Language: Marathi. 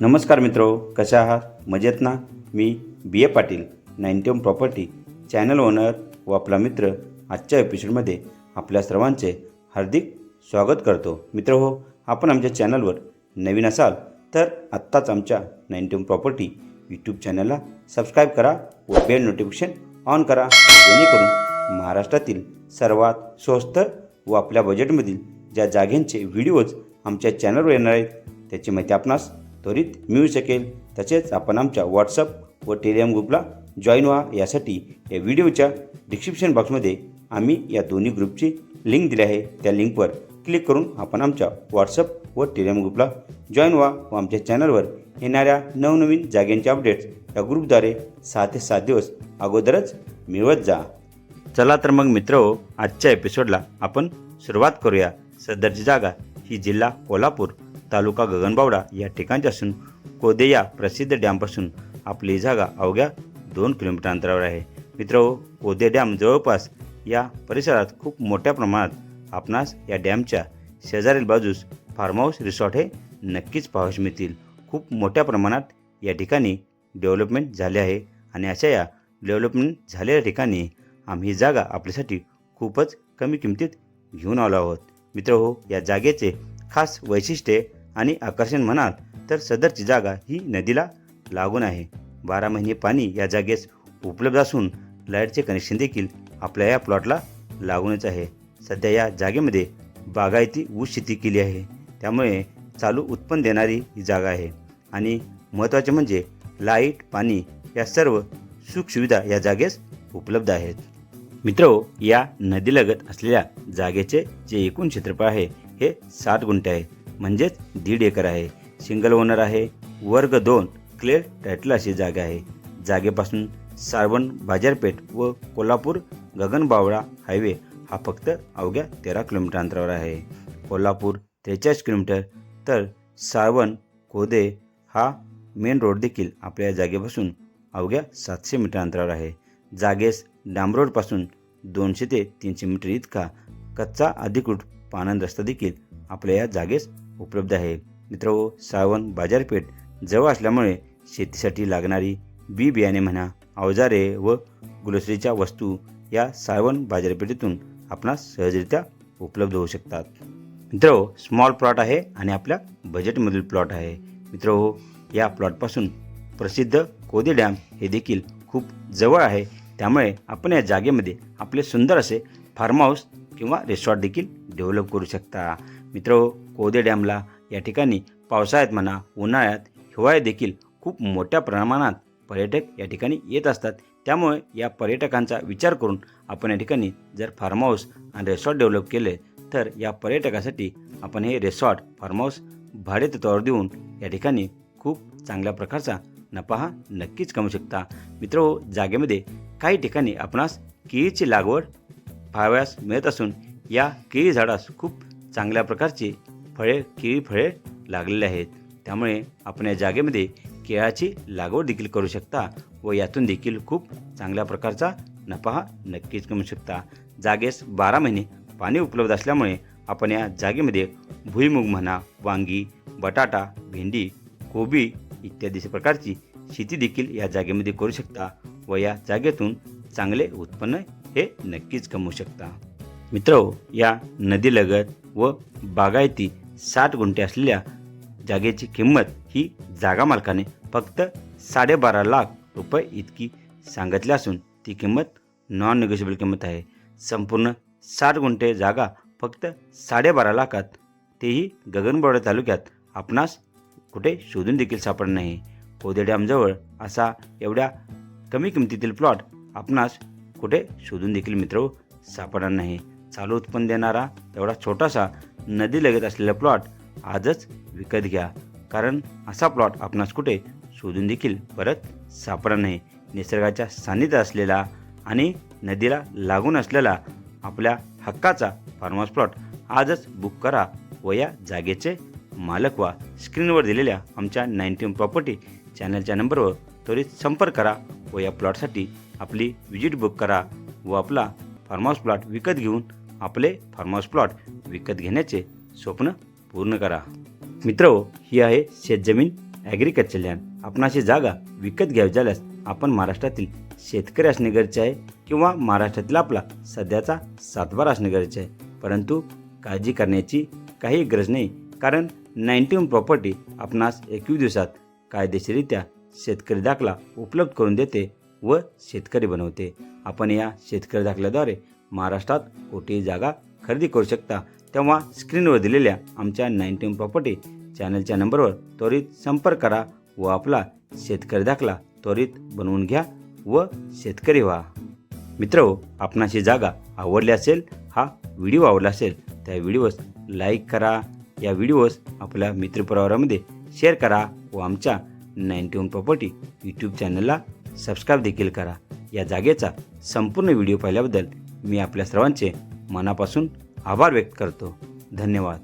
नमस्कार मित्रो कशा आहात? मजेत ना? मी B A Patil ninety property channel owner व आपला मित्र आजच्या एपिसोडमध्ये आपल्या सर्वांचे हार्दिक स्वागत करतो. मित्र हो आपण आमच्या चॅनलवर नवीन असाल तर आत्ताच आमच्या नाईन्टी प्रॉपर्टी यूट्यूब चॅनलला सबस्क्राईब करा व बेल नोटिफिकेशन ऑन करा. जेणेकरून महाराष्ट्रातील सर्वात स्वस्त व आपल्या बजेटमधील ज्या जागेंचे व्हिडिओज आमच्या चॅनलवर येणार आहेत त्याची माहिती आपणास त्वरित मिळू शकेल. तसेच आपण आमच्या व्हॉट्सअप व टेलिग्राम ग्रुपला जॉईन व्हा. यासाठी या व्हिडिओच्या डिस्क्रिप्शन बॉक्समध्ये आम्ही या दोन्ही ग्रुपची लिंक दिली आहे. त्या लिंकवर क्लिक करून आपण आमच्या व्हॉट्सअप व टेलिग्राम ग्रुपला जॉईन व्हा व आमच्या चॅनलवर येणाऱ्या नवनवीन जाग्यांचे अपडेट्स या ग्रुपद्वारे सहा ते सात दिवस अगोदरच मिळवत जा. चला तर मग मित्र हो आजच्या एपिसोडला आपण सुरुवात करूया. सदरची जागा ही जिल्हा कोल्हापूर. तालुका गगनबावडा या ठिकाणच्या असून कोदे या प्रसिद्ध डॅमपासून आपली जागा अवघ्या दोन किलोमीटर अंतरावर आहे. मित्र कोदे डॅम जवळपास या परिसरात खूप मोठ्या प्रमाणात आपणास या डॅमच्या शेजारील बाजूस फार्म हाऊस रिसॉर्ट हे नक्कीच पाहावयास मिळतील. खूप मोठ्या प्रमाणात या ठिकाणी डेव्हलपमेंट झाले आहे आणि अशा या डेव्हलपमेंट झालेल्या ठिकाणी आम्ही ही जागा आपल्यासाठी खूपच कमी किमतीत घेऊन आलो आहोत. मित्र हो या जागेचे खास वैशिष्ट्ये आणि आकर्षण म्हणाल तर सदरची जागा ही नदीला लागून आहे. बारा महिने पाणी या जागेस उपलब्ध असून लाईटचे कनेक्शन देखील आपल्या या प्लॉटला लागूनच आहे. सध्या या जागेमध्ये बागायती ऊस शेती केली आहे. त्यामुळे चालू उत्पन्न देणारी ही जागा आहे. आणि महत्त्वाचे म्हणजे लाइट पाणी या सर्व सुखसुविधा या जागेस उपलब्ध आहेत. मित्र या नदीलगत असलेल्या जागेचे जे एकूण क्षेत्रफळ आहे हे सात गुंठे आहे. म्हणजेच दीड एकर आहे. सिंगल ओनर आहे. वर्ग दोन क्लिअर टायटल अशी जागा आहे. जागेपासून सारवण बाजारपेठ व कोल्हापूर गगनबावळा हायवे हा फक्त अवघ्या तेरा किलोमीटर अंतरावर आहे. कोल्हापूर त्रेचाळीस किलोमीटर तर सारवण कोदे हा मेन रोड देखील आपल्या या जागेपासून अवघ्या सातशे मीटर अंतरावर आहे. जागेस डांबरोडपासून दोनशे ते तीनशे मीटर इतका कच्चा अधिकृत पानंद रस्ता देखील आपल्या या जागेस उपलब्ध आहे. मित्र सावण बाजारपेठ जवळ असल्यामुळे शेतीसाठी लागणारी बी बियाणे म्हणा अवजारे व ग्लोसरीच्या वस्तू या सावण बाजारपेठेतून आपणास सहजरित्या उपलब्ध होऊ शकतात. मित्र स्मॉल प्लॉट आहे आणि आपल्या बजेटमधील प्लॉट आहे. मित्र या प्लॉटपासून प्रसिद्ध कोदे डॅम हे देखील खूप जवळ आहे. त्यामुळे आपण या जागेमध्ये आपले सुंदर असे फार्म हाऊस किंवा रेसॉर्ट देखील डेव्हलप करू शकता. मित्र कोदे डॅमला या ठिकाणी पावसाळ्यात म्हणा उन्हाळ्यात हिवाळ्यात देखील खूप मोठ्या प्रमाणात पर्यटक या ठिकाणी येत असतात. त्यामुळे या पर्यटकांचा विचार करून आपण या ठिकाणी जर फार्म हाऊस आणि रेसॉर्ट डेव्हलप केले तर या पर्यटकासाठी आपण हे रेसॉर्ट फार्म हाऊस भाडेतत्वावर देऊन या ठिकाणी खूप चांगल्या प्रकारचा नफा हा नक्कीच कमवू शकता. मित्र हो, जागेमध्ये काही ठिकाणी आपणास केळीची लागवड पाहाव्यास मिळत असून या केळी झाडास खूप चांगल्या प्रकारची फळे केळी फळे लागलेले आहेत. त्यामुळे आपण या जागेमध्ये केळाची लागवड देखील करू शकता व यातून देखील खूप चांगल्या प्रकारचा नफा हा नक्कीच कमवू शकता. जागेस बारा महिने पाणी उपलब्ध असल्यामुळे आपण या जागेमध्ये भुईमुग म्हणा वांगी बटाटा भेंडी कोबी इत्यादी प्रकारची शेती देखील या जागेमध्ये करू शकता व या जागेतून चांगले उत्पन्न हे नक्कीच कमवू शकता. मित्र या नदीलगत व बागायती साठ गुंठे असलेल्या जागेची किंमत ही जागा मालकाने फक्त साडेबारा लाख रुपये इतकी सांगितली असून ती किंमत नॉन निगोशिएबल किंमत आहे. संपूर्ण साठ गुंठे जागा फक्त साडेबारा लाखात तेही गगनबावडा तालुक्यात आपणास कुठे शोधून देखील सापडणार नाही. कोदे डॅमजवळ असा एवढ्या कमी किमतीतील प्लॉट आपणास कुठे शोधून देखील मित्र हो, सापडणार नाही. चालू उत्पन्न देणारा एवढा छोटासा नदी लगत असलेला प्लॉट आजच विकत घ्या. कारण असा प्लॉट आपणास कुठे शोधून देखील परत सापडणार नाही. निसर्गाच्या सान्निध्यात असलेला आणि नदीला लागून असलेला आपल्या हक्काचा फार्महाऊस प्लॉट आजच बुक करा व या जागेचे मालक व्हा स्क्रीनवर दिलेल्या आमच्या नाईन्टीन प्रॉपर्टी चॅनलच्या नंबरवर त्वरित संपर्क करा व या प्लॉटसाठी आपली विजिट बुक करा व आपला फार्महाऊस प्लॉट विकत घेऊन आपले फार्महाऊस प्लॉट विकत घेण्याचे स्वप्न पूर्ण करा. मित्र ही आहे शेतजमीन ॲग्रिकल्चर लँड आपणाशी जागा विकत घ्यावी झाल्यास आपण महाराष्ट्रातील शेतकरी असणे गरजेचे आहे किंवा महाराष्ट्रातील आपला सध्याचा सातबारा असणे गरजेचे आहे. परंतु काळजी करण्याची काही गरज नाही कारण नाईन्टी वन प्रॉपर्टी आपणास एकवीस दिवसात कायदेशीरित्या शेतकरी दाखला उपलब्ध करून देते व शेतकरी बनवते. आपण या शेतकरी दाखल्याद्वारे महाराष्ट्रात कोठेही जागा खरेदी करू शकता. तेव्हा स्क्रीनवर दिलेल्या आमच्या नाईन्टीन प्रॉपर्टी चॅनलच्या नंबरवर त्वरित संपर्क करा व आपला शेतकरी दाखला त्वरित बनवून घ्या व शेतकरी व्हा. मित्र हो, आपणाशी जागा आवडली असेल हा व्हिडिओ आवडला असेल त्या व्हिडिओस लाईक करा. या व्हिडिओस आपल्या मित्रपरिवारामध्ये शेअर करा व आमच्या नाईन्टी वन प्रॉपर्टी यूट्यूब चॅनलला सबस्क्राईब देखील करा. या जागेचा संपूर्ण व्हिडिओ पाहिल्याबद्दल मी आपल्या सर्वांचे मनापासून आभार व्यक्त करतो. धन्यवाद.